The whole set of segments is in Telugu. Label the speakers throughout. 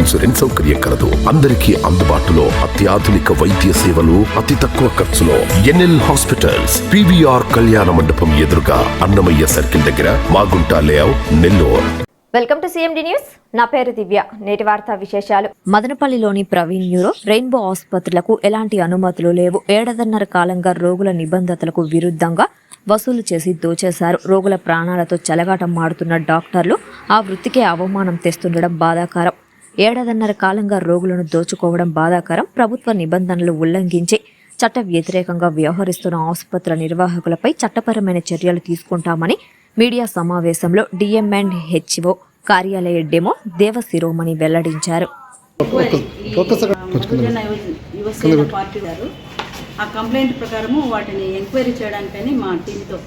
Speaker 1: ఇన్సూరెన్స్ సౌకర్యం కలదు. అందరికీ అందుబాటులో అత్యాధునిక వైద్య సేవలు అతి తక్కువ ఖర్చులో ఎన్ఎల్ హాస్పిటల్స్ పివిఆర్ కళ్యాణ మండపం ఎదురుగా అన్నమయ్య సర్కిల్ దగ్గర Magunta layout Nellore.
Speaker 2: Welcome to CMD news. నా పేరు దివ్య. నేటి వార్తా విశేషాలు.
Speaker 3: మదనపల్లిలోని ప్రవీణ్ న్యూరో రెయిన్బో ఆసుపత్రులకు ఎలాంటి అనుమతులు లేవు. ఏడాదిన్నర కాలంగా రోగుల నిబంధనలకు విరుద్ధంగా వసూలు చేసి దోచేశారు. రోగుల ప్రాణాలతో చెలగాటం మాడుతున్న డాక్టర్లు ఆ వృత్తికే అవమానం తెస్తుండడం బాధాకరం. ఏడాదిన్నర కాలంగా రోగులను దోచుకోవడం బాధాకరం. ప్రభుత్వ నిబంధనలు ఉల్లంఘించి చట్ట వ్యతిరేకంగా వ్యవహరిస్తున్న ఆసుపత్రుల నిర్వాహకులపై చట్టపరమైన చర్యలు తీసుకుంటామని మీడియా సమావేశంలో డిఎం అండ్ హెచ్ఓ కార్యాలయ డెమో దేవశిరోమణి వెల్లడించారు.
Speaker 4: ఆ కంప్లైంట్ ప్రకారము వాటిని ఎంక్వైరీ చేయడానికని మా టీంతో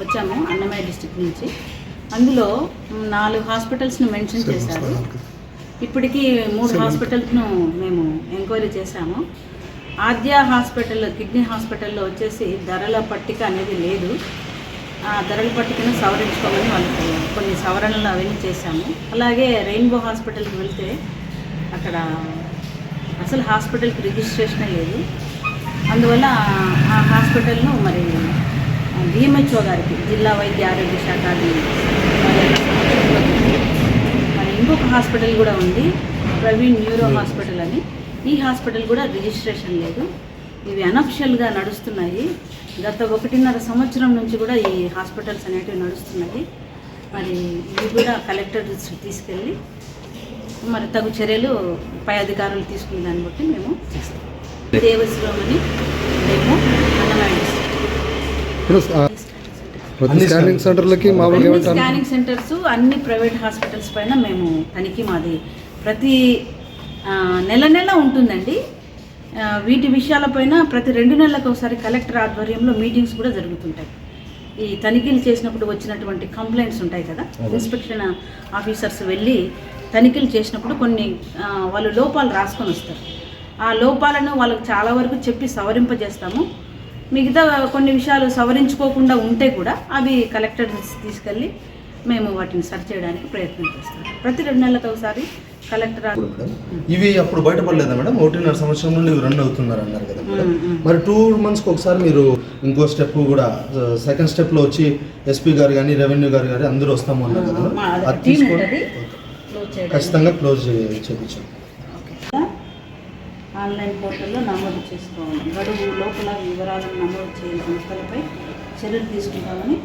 Speaker 4: వచ్చాము అన్నమయ్య డిస్టిక్ నుంచి. అందులో నాలుగు హాస్పిటల్స్ని మెన్షన్ చేశారు. ఇప్పటికీ మూడు హాస్పిటల్స్ను మేము ఎంక్వైరీ చేశాము. ఆద్య హాస్పిటల్ కిడ్నీ హాస్పిటల్లో వచ్చేసి ధరల పట్టిక అనేది లేదు. ఆ ధరల పట్టికను సవరించుకోమని వాళ్ళకి కొన్ని సవరణలు అవన్నీ చేశాము. అలాగే రెయిన్బో హాస్పిటల్కి వెళ్తే అక్కడ అసలు హాస్పిటల్కి రిజిస్ట్రేషనే లేదు. అందువల్ల ఆ హాస్పిటల్ను మరి డిఎంహెచ్ఓ గారికి జిల్లా వైద్య ఆరోగ్య శాఖ హాస్పిటల్ కూడా ఉంది. ప్రవీణ్ న్యూరో హాస్పిటల్ అని. ఈ హాస్పిటల్ కూడా రిజిస్ట్రేషన్ లేదు. ఇవి అనఫిషియల్గా నడుస్తున్నాయి. గత ఒకటిన్నర సంవత్సరం నుంచి కూడా ఈ హాస్పిటల్స్ అనేటివి నడుస్తున్నాయి. మరి ఇవి కూడా కలెక్టర్ తీసుకెళ్ళి మరి తగు చర్యలు పై అధికారులు తీసుకునే దాన్ని బట్టి మేము చేస్తాం. దేవశ్రీమని మేము
Speaker 5: ఆ, ప్రతి స్కానింగ్ సెంటర్లకి మామూలుగా
Speaker 4: స్కానింగ్ సెంటర్స్ అన్ని ప్రైవేట్ హాస్పిటల్స్ పైన మేము తనిఖీ మాది. ప్రతి నెల నెల ఉంటుందండి. వీటి విషయాలపైన ప్రతి రెండు నెలలకు ఒకసారి కలెక్టర్ ఆధ్వర్యంలో మీటింగ్స్ కూడా జరుగుతుంటాయి. ఈ తనిఖీలు చేసినప్పుడు వచ్చినటువంటి కంప్లైంట్స్ ఉంటాయి కదా? ఇన్స్పెక్షన్ ఆఫీసర్స్ వెళ్ళి తనిఖీలు చేసినప్పుడు కొన్ని వాళ్ళు లోపాలు రాసుకొని వస్తారు. ఆ లోపాలను వాళ్ళకి చాలా వరకు చెప్పి సవరింపజేస్తాము. మిగతా కొన్ని విషయాలు సవరించుకోకుండా ఉంటే కూడా అవి కలెక్టర్ తీసుకెళ్ళి మేము వాటిని సరి చేయడానికి ప్రయత్నం చేస్తాం ప్రతి రెండు నెలలకు ఒకసారి కలెక్టర్
Speaker 5: ఇవి అప్పుడు బయటపడలేదా మేడం ఒకటిన్నర సంవత్సరం నుండి రన్ అవుతున్నారు అన్నారు కదా. మరి టూ మంత్స్కి ఒకసారి మీరు ఇంకో స్టెప్ కూడా సెకండ్ స్టెప్లో వచ్చి ఎస్పీ గారు కానీ రెవెన్యూ గారు కానీ అందరూ వస్తాము అన్నారు కదా? అది తీసుకొని. ఖచ్చితంగా క్లోజ్ చేయించాం
Speaker 4: ఆన్లైన్ పోర్టల్లో నమోదు చేసుకోవాలి. గడువు లోపల వివరాలను నమోదు చేయని సంస్థలపై చర్యలు తీసుకుంటామని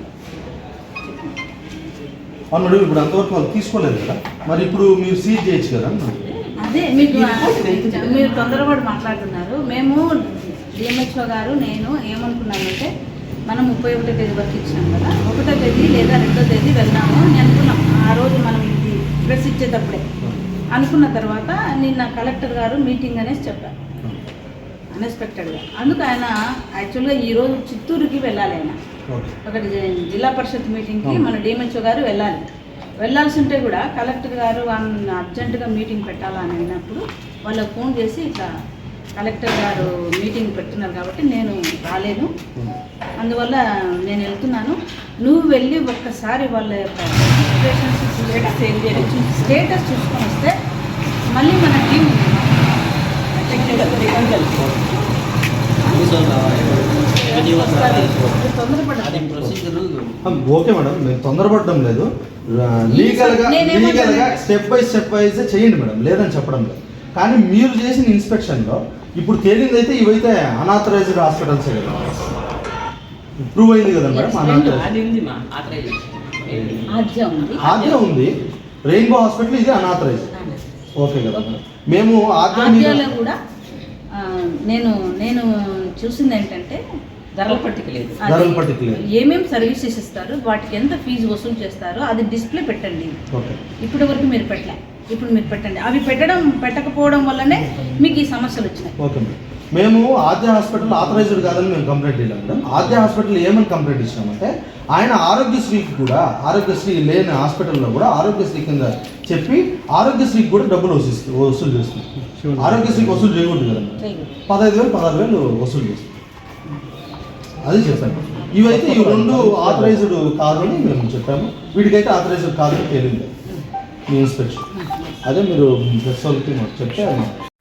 Speaker 5: మేడం ఇప్పుడు అంతవరకు వాళ్ళు తీసుకోలేదు కదా. మరి ఇప్పుడు మీరు సీజ్ చేయొచ్చు కదా?
Speaker 4: అదే మీకు మీరు తొందరపడి మాట్లాడుతున్నారు. మేము డిఎంహెచ్ఓ గారు నేను ఏమనుకున్నానంటే మనం ముప్పై ఒకటో తేదీ వరకు ఇచ్చినాం కదా. ఒకటో తేదీ లేదా రెండో తేదీ వెళ్దాము అని అనుకున్నాం. ఆ రోజు మనం ఇది ప్రెస్ ఇచ్చేటప్పుడే. అనుకున్న తర్వాత నిన్న కలెక్టర్ గారు మీటింగ్ అనేసి చెప్పారు. అన్ఎక్స్పెక్టెడ్గా అందుకు ఆయన యాక్చువల్గా ఈరోజు చిత్తూరుకి వెళ్ళాలి ఆయన. జి- జిల్లా పరిషత్ మీటింగ్కి మన డిఎంహెచ్ఓ గారు వెళ్ళాలి. వెళ్ళాల్సి ఉంటే కూడా కలెక్టర్ గారు వాళ్ళని అర్జెంటుగా మీటింగ్ పెట్టాలా అని అన్నప్పుడు వాళ్ళకి ఫోన్ చేసి ఇట్లా కలెక్టర్ గారు మీటింగ్ పెడుతున్నారు కాబట్టి నేను రాలేను. అందువల్ల నేను వెళ్తున్నాను. నువ్వు వెళ్ళి ఒక్కసారి వాళ్ళ యొక్క రిజిస్ట్రేషన్స్ స్టేటస్ స్టేటస్ చూసుకొని వస్తే మళ్ళీ మన టీం
Speaker 5: ఓకే మేడం మేము తొందరపడడం లేదు. లీగల్గా లీగల్గా స్టెప్ బై స్టెప్ వైజ్ చేయండి మేడం లేదని చెప్పడం లేదు. కానీ మీరు చేసిన ఇన్స్పెక్షన్లో ఇప్పుడు తేలిందైతే ఇవైతే అనాథరైజ్డ్ హాస్పిటల్సే కదా. ప్రూవ్ అయింది కదా మేడం
Speaker 4: ఆద్య ఉంది.
Speaker 5: రెయిన్బో హాస్పిటల్ ఇది అనాథరైజ్ ఓకే కదా. మేడం మేము
Speaker 4: ఆద్యాలో కూడా ఆ, నేను నేను చూసింది ఏంటంటే
Speaker 6: ధరల పట్టిక లేదు.
Speaker 4: అది
Speaker 5: ధరల పట్టిక లేదు.
Speaker 4: ఏమేం సర్వీసెస్ ఇస్తారు వాటికి ఎంత ఫీజు వసూలు చేస్తారో అది డిస్ప్లే పెట్టండి.
Speaker 5: ఓకే
Speaker 4: ఇప్పటి వరకు మీరు పెట్టలే. ఇప్పుడు మీరు పెట్టండి. అవి పెట్టడం పెట్టకపోవడం వల్లనే మీకు ఈ సమస్యలు వచ్చినాయి.
Speaker 5: Okay madam. మేము ఆద్య హాస్పిటల్ ఆథరైజ్డ్ కాదని మేము కంప్లైంట్ ఇవ్వలేం మేడం. ఆద్య హాస్పిటల్ ఏమని కంప్లైంట్ ఇచ్చినామంటే ఆయన ఆరోగ్యశ్రీకి కూడా ఆరోగ్యశ్రీ లేని హాస్పిటల్లో కూడా ఆరోగ్యశ్రీ కింద చెప్పి ఆరోగ్యశ్రీకి కూడా డబ్బులు వసూలు వసూలు చేస్తుంది ఆరోగ్యశ్రీకి వసూలు చేయకూడదు కదా. పదహైదు వేలు పదహారు వేలు వసూలు చేస్తుంది అది చెప్పాను. ఇవైతే ఈ రెండు ఆథరైజ్డ్ కాదని మేము చెప్పాము. వీటికైతే ఆథరైజ్డ్ కాదని తేలింది. మీ ఇన్స్పెక్షన్ అదే మీరు ప్రెస్ వాళ్ళకి మాకు చెప్తే